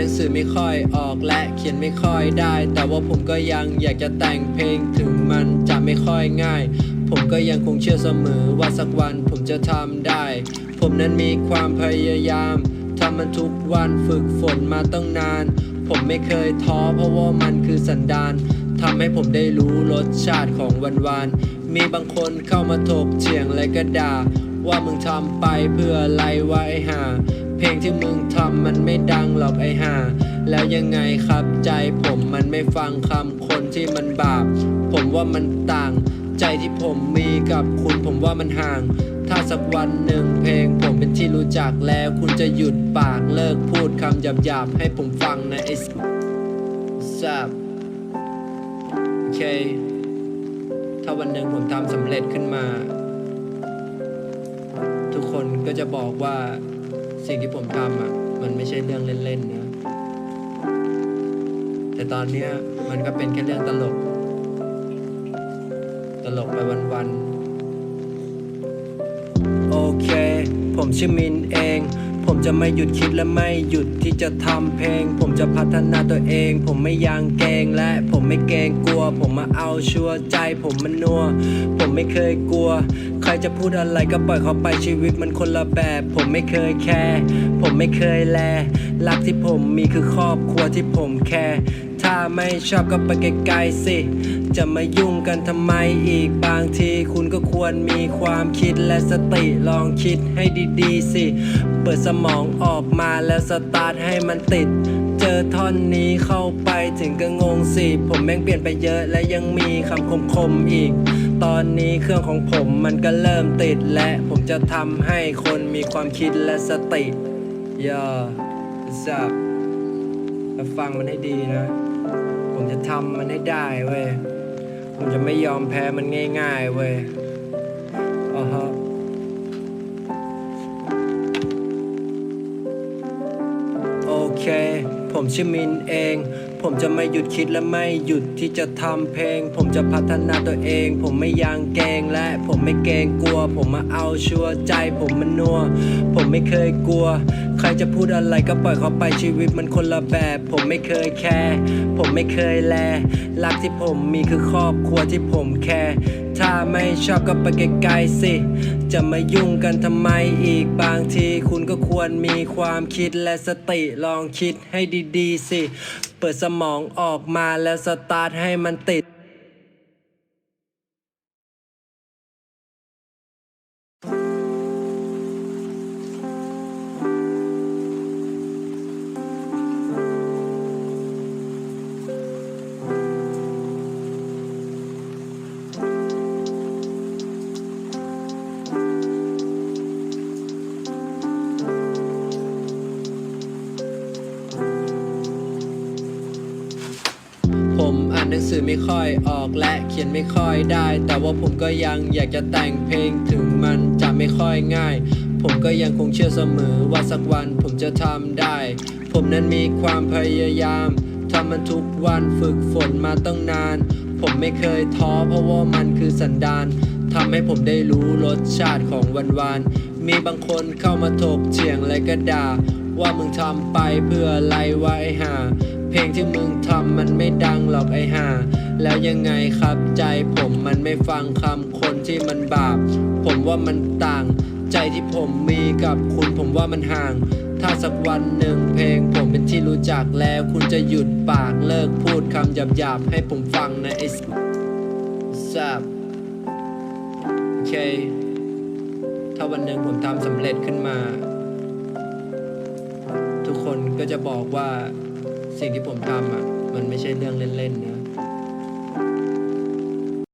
หนังสือไม่ค่อยออกและเขียนไม่ค่อยได้ แต่ว่าผมก็ยังอยากจะแต่งเพลงถึงมันจะไม่ค่อยง่าย ผมก็ยังคงเชื่อเสมอว่าสักวันผมจะทำได้ ผมนั้นมีความพยายามทำมันทุกวันฝึกฝนมาตั้งนาน ผมไม่เคยท้อเพราะว่ามันคือสันดานทำให้ผมได้รู้รสชาติของวันวาน มีบางคนเข้ามาถกเถียงและก็ด่า ว่ามึงทำไปเพื่ออะไรวะไอ้ห่า เพลงที่มึงทำมันไม่ดังหรอกไอ้ห่าแล้วยังไงครับใจผมมันไม่ฟังคำคนที่มันบาป ผมว่ามันต่าง ใจที่ผมมีกับคุณผมว่ามันห่าง ถ้าสักวันหนึ่งเพลงผมเป็นที่รู้จักแล้วคุณจะหยุดปากเลิกพูดคำหยาบๆให้ผมฟังนะไอ้แซบโอเค ถ้าวันหนึ่งผมทำสำเร็จขึ้นมา ทุกคนก็จะบอกว่า สิ่งที่ผมทำอะ มันไม่ใช่เรื่องเล่นๆนะ แต่ตอนเนี้ยมันก็เป็นแค่เรื่องตลก ตลกไปวันๆ โอเค ผมชื่อมินเอง ผมจะไม่หยุดคิดและไม่หยุดที่จะทำเพลง ผมจะพัฒนาตัวเอง ผมไม่ยางเกรงและผมไม่เกรงกลัว ผมมาเอาชัวร์ใจผมมันนัว ผมไม่เคยกลัว ใครจะพูดอะไรก็ปล่อยเขาไปชีวิตมันคนละแบบ ผมไม่เคยแคร์ผมไม่เคยแลรักที่ผมมีคือครอบครัวที่ผมแคร์ถ้าไม่ชอบก็ไปไกลๆสิ จะมายุ่งกันทำไมอีกบางทีคุณก็ควรมีความคิดและสติลองคิดให้ดีๆสิ เปิดสมองออกมาแล้วสตาร์ทให้มันติด เจอท่อนนี้เข้าไปถึงก็งงสิ ผมแม่งเปลี่ยนไปเยอะและยังมีคำคมๆอีก ตอนนี้เครื่องของผมมันก็เริ่มติดและผมจะทำให้คนมีความคิดและสติย่าสับแล้วฟังมันให้ดีนะ ผมจะทำมันให้ได้เว้ย ผมจะไม่ยอมแพ้มันง่ายๆเว้ยอ่าฮะโอเค ผมชื่อมินเอง ผมจะไม่หยุดคิดและไม่หยุดที่จะทำเพลง ผมจะพัฒนาตัวเอง ผมไม่ยางเกงและผมไม่เกรงกลัว ผมมาเอาชัวร์ใจผมมันนัว ผมไม่เคยกลัว ใครจะพูดอะไรก็ปล่อยเขาไปชีวิตมันคนละแบบ ผมไม่เคยแคร์ผมไม่เคยแล รักที่ผมมีคือครอบครัวที่ผมแคร์ถ้าไม่ชอบก็ไปไกลๆสิ จะมายุ่งกันทำไมอีกบางที คุณก็ควรมีความคิดและสติลองคิดให้ดีๆสิ เปิดสมองออกมาแล้วสตาร์ทให้มันติด หนังสือไม่ค่อยออกและเขียนไม่ค่อยได้ แต่ว่าผมก็ยังอยากจะแต่งเพลงถึงมันจะไม่ค่อยง่าย ผมก็ยังคงเชื่อเสมอว่าสักวันผมจะทำได้ ผมนั้นมีความพยายามทำมันทุกวันฝึกฝนมาตั้งนาน ผมไม่เคยท้อเพราะว่ามันคือสันดานทำให้ผมได้รู้รสชาติของวันวานมีบางคนเข้ามาถกเถียงและก็ด่าว่ามึงทำไปเพื่ออะไรวะไอ้ห่า เพลงที่มึงทำมันไม่ดังหรอกไอ้ห่า แล้วยังไงครับใจผมมันไม่ฟังคำคนที่มันบาป ผมว่ามันต่าง ใจที่ผมมีกับคุณผมว่ามันห่าง ถ้าสักวันหนึ่งเพลงผมเป็นที่รู้จักแล้วคุณจะหยุดปากเลิกพูดคำหยาบๆให้ผมฟังนะไอ้แซบโอเค ถ้าวันหนึ่งผมทำสำเร็จขึ้นมา ทุกคนก็จะบอกว่า สิ่งที่ผมทำอะ มันไม่ใช่เรื่องเล่นๆนะ